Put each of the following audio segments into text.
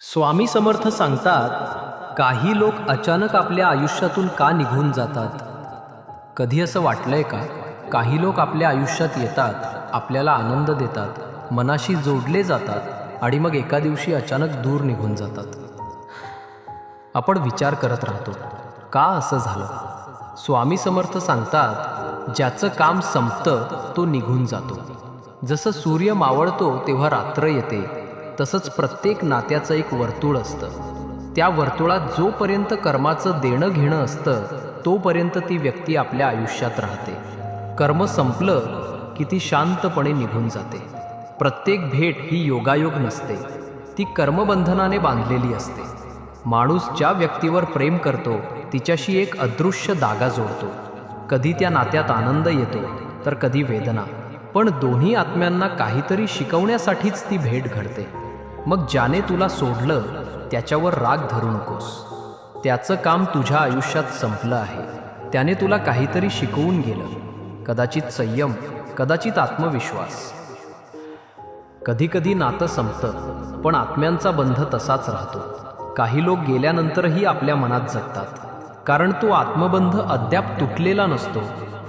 स्वामी समर्थ सांगतात काही लोक अचानक आपल्या आयुष्यातून का निघून जातात? कधी असं वाटलंय का? काही लोक आपल्या आयुष्यात येतात आपल्याला आनंद देतात मनाशी जोडले जातात आणि मग एका दिवशी अचानक दूर निघून जातात. आपण विचार करत राहतो का असं झालं? स्वामी समर्थ सांगतात ज्याचं काम संपतं तो निघून जातो. जसं सूर्य मावळतो तेव्हा रात्र येते तसंच प्रत्येक नात्याचं एक वर्तुळ असतं. त्या वर्तुळात जोपर्यंत कर्माचं देणं घेणं असतं तोपर्यंत ती व्यक्ती आपल्या आयुष्यात राहते. कर्म संपलं की ती शांतपणे निघून जाते. प्रत्येक भेट ही योगायोग नसते. ती कर्मबंधनाने बांधलेली असते. माणूस ज्या व्यक्तीवर प्रेम करतो तिच्याशी एक अदृश्य दागा जोडतो. कधी त्या नात्यात आनंद येतो तर कधी वेदना. पण दोन्ही आत्म्यांना काहीतरी शिकवण्यासाठीच ती भेट घडते. मग ज्याने तुला सोडलं त्याच्यावर राग धरू नकोस. त्याचं काम तुझ्या आयुष्यात संपलं आहे. त्याने तुला काहीतरी शिकवून गेलं. कदाचित संयम कदाचित आत्मविश्वास. कधीकधी नातं संपतं पण आत्म्यांचा बंध तसाच राहतो. काही लोक गेल्यानंतरही आपल्या मनात जगतात. कारण तो आत्मबंध अद्याप तुटलेला नसतो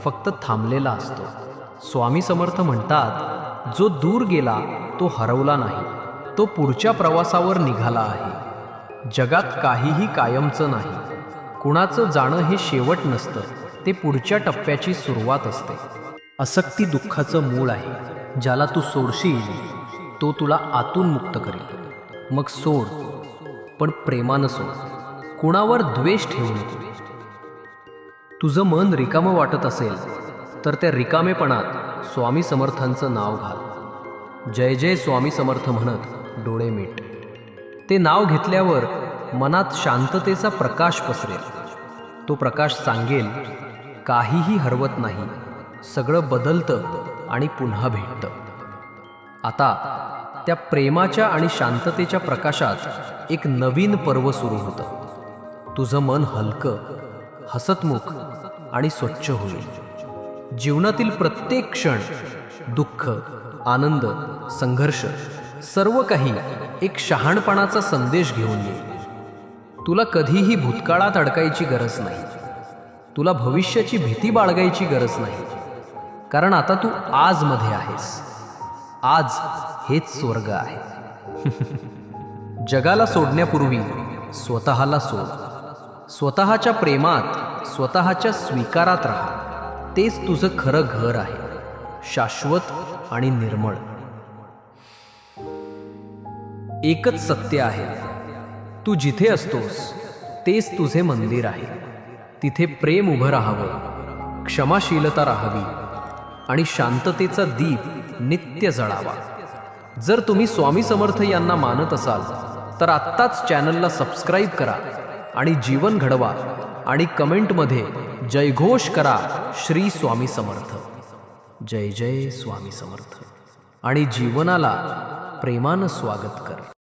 फक्त थांबलेला असतो. स्वामी समर्थ म्हणतात जो दूर गेला तो हरवला नाही. तो पुढच्या प्रवासावर निघाला आहे. जगात काहीही कायमचं नाही. कुणाचं जाणं हे शेवट नसतं. ते पुढच्या टप्प्याची सुरुवात असते. असक्ती दुःखाचं मूळ आहे. ज्याला तू सोडशील तो तुला आतून मुक्त करेल. मग सोड. पण प्रेमानं सोड. कुणावर द्वेष ठेवू नको. तुझं मन रिकामं वाटत असेल तर त्या रिकामेपणात स्वामी समर्थांचं नाव घाल. जय जय स्वामी समर्थ म्हणत डोळे मीट ते नाव घेतल्यावर मनात शांततेचा प्रकाश पसरेल. तो प्रकाश सांगेल काहीही हरवत नाही. सगळं बदलतं आणि पुन्हा भेटतं. आता त्या प्रेमाच्या आणि शांततेच्या प्रकाशात एक नवीन पर्व सुरू होतं. तुझं मन हलकं हसतमुख आणि स्वच्छ होईल. जीवनातील प्रत्येक क्षण दुःख आनंद संघर्ष सर्व काही एक शहाणपणाचा संदेश घेऊन ये. तुला कधीही भूतकाळात अडकायची गरज नाही. तुला भविष्याची भीती बाळगायची गरज नाही. कारण आता तू आजमध्ये आहेस. आज हेच स्वर्ग आहे. जगाला सोडण्यापूर्वी स्वतःला सोड. स्वतःच्या प्रेमात स्वतःच्या स्वीकारात राहा. तेच तुझं खरं घर आहे शाश्वत आणि निर्मळ. एकच सत्य आहे तू जिथे असतोस तेच तुझे मंदिर आहे. तिथे प्रेम उभं राहावं क्षमाशीलता राहावी आणि शांततेचा दीप नित्य जळावा. जर तुम्ही स्वामी समर्थ यांना मानत असाल तर आत्ताच चॅनलला सबस्क्राईब करा आणि जीवन घडवा. आणि कमेंटमध्ये जयघोष करा श्री स्वामी समर्थ. जय जय स्वामी समर्थ. आणि जीवनाला प्रेमानं स्वागत कर.